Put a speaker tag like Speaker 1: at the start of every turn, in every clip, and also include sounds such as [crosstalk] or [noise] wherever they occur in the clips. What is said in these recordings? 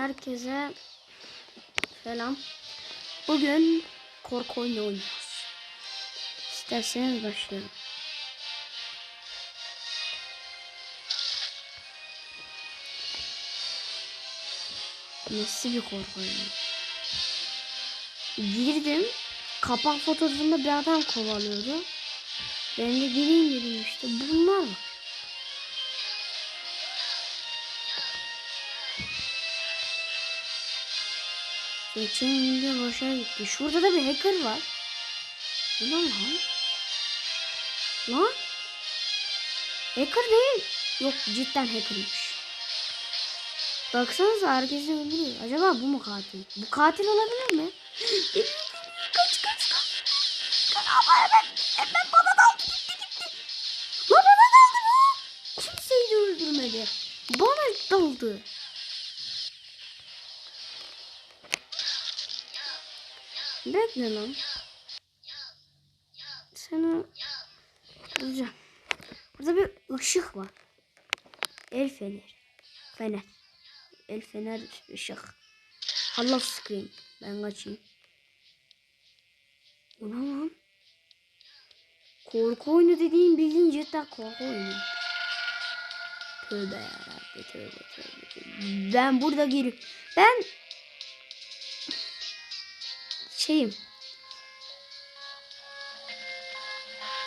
Speaker 1: Herkese selam. Bugün korku oyunu oynuyoruz. İsterseniz başlayalım. Nasıl bir korku oyunu? Girdim. Kapak fotoğrafında bir adam kovalıyordu. Ben de gireyim dedim işte. Bunlar var. Geçen video boşa gitti. Şurada da bir hacker var. Bu ne lan? Lan? Hacker değil. Yok cidden hackermış. Baksanıza herkesi öldürüyor. Acaba bu mu katil? Bu katil olabilir mi? kaç kaç kaç. Kaç ama hemen hemen bana daldı gitti gitti. Lan bana daldı bu. Kimseyi de öldürmedi. Bana daldı. Bekle lan. Sana bulacağım. Burada bir ışık var. El fener. Fener. El fener ışık. Allah sıkayım. Ben kaçayım. O ne lan? Korku oyunu dediğin bildiğin cidden korku oyunu. Tövbe yarabbim tövbe tövbe. Ben burada girip ben şeyim.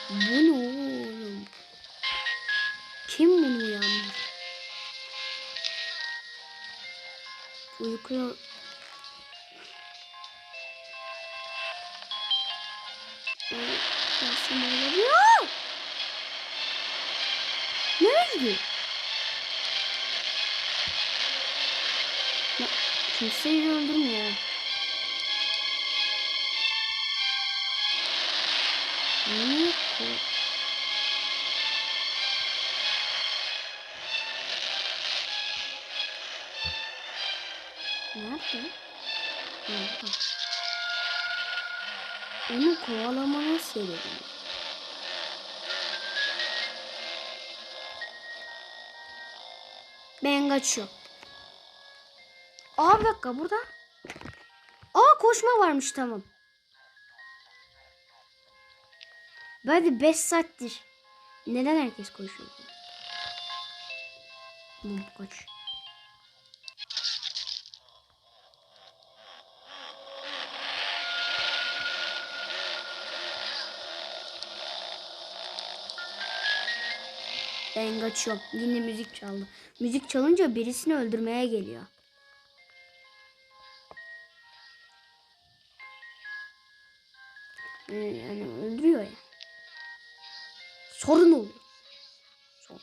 Speaker 1: Bu ne oğlum? Kim bunu uyandı? Uykuya... Nasıl olabiliyor? Ne? Ya, kimseyi öldürmüyor. Bu? Nerede? Nerede? Onu kovalamaya sebebi. Ben kaçıyorum. Aa bir dakika burada. Aa koşma varmış tamam. Böyle 5 saattir. Neden herkes koşuyor? Bu kaç. Ben kaçıyorum. Yine müzik çaldı. Müzik çalınca birisini öldürmeye geliyor. Ee, Yani öldürüyor ya. Sorun oluyor. Sorun.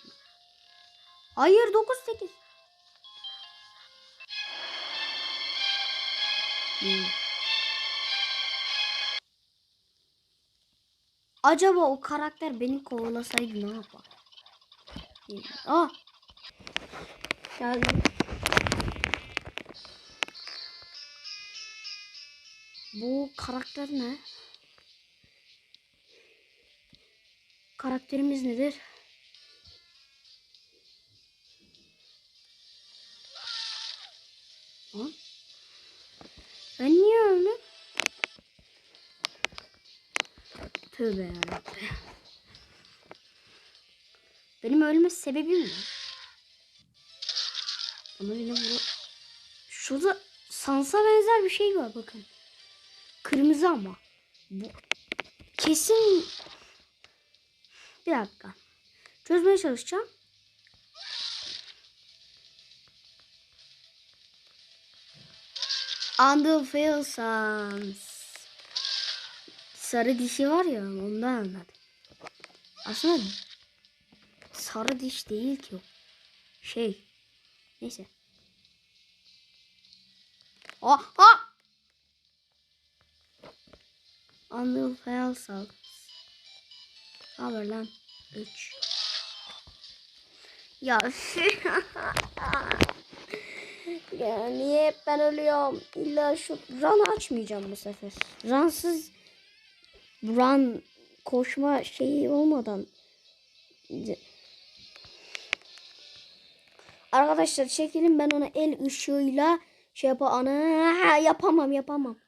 Speaker 1: Hayır 9 8. Hmm. Acaba o karakter beni kovalasaydı ne yapar? Aa. Geldim. Bu karakter ne? Karakterimiz nedir? Ben niye öldüm? Tövbe yarabbim. Benim ölme sebebim ne? Ama yine bu... Şurada sansa benzer bir şey var bakın. Kırmızı ama. Bu kesin bir dakika. Çözmeye çalışacağım. Underfield Sans. Sarı dişi var ya ondan anladım. Aslında sarı diş değil ki o. Şey. Neyse. Ah ah. Underfield Sans. Ne haber lan? 3 Ya [laughs] Ya niye hep ben ölüyorum? İlla şu run açmayacağım bu sefer. Runsız run koşma şeyi olmadan Arkadaşlar çekelim ben ona el ışığıyla şey yap ana yapamam yapamam.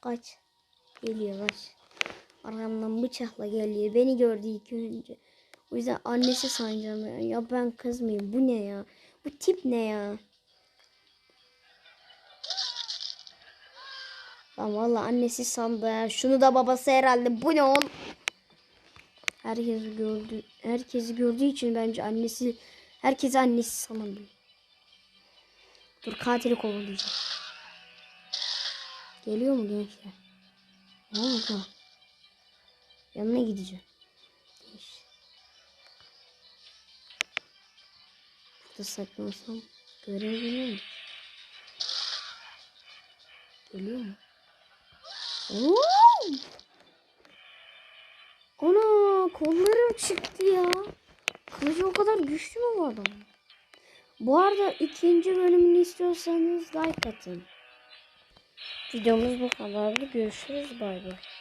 Speaker 1: Kaç. Geliyor kaç. Arkamdan bıçakla geliyor. Beni gördü ilk önce. O yüzden annesi sanacağım ya. Ya ben kız mıyım? Bu ne ya? Bu tip ne ya? Lan valla annesi sandı. Şunu da babası herhalde. Bu ne oğlum? Herkes gördü. Herkesi gördüğü için bence annesi herkes annesi sanılıyor. Dur katili kovalayacağım. Geliyor mu gençler? Ne oldu? Yanına gideceğim. Burada saklansam görebiliyor muyum? Geliyor mu? Oo! Ana kollarım çıktı ya. Kılıcı o kadar güçlü mü bu adam? Bu arada ikinci bölümünü istiyorsanız like atın. Videomuz bu kadardı. Görüşürüz. Bay bay.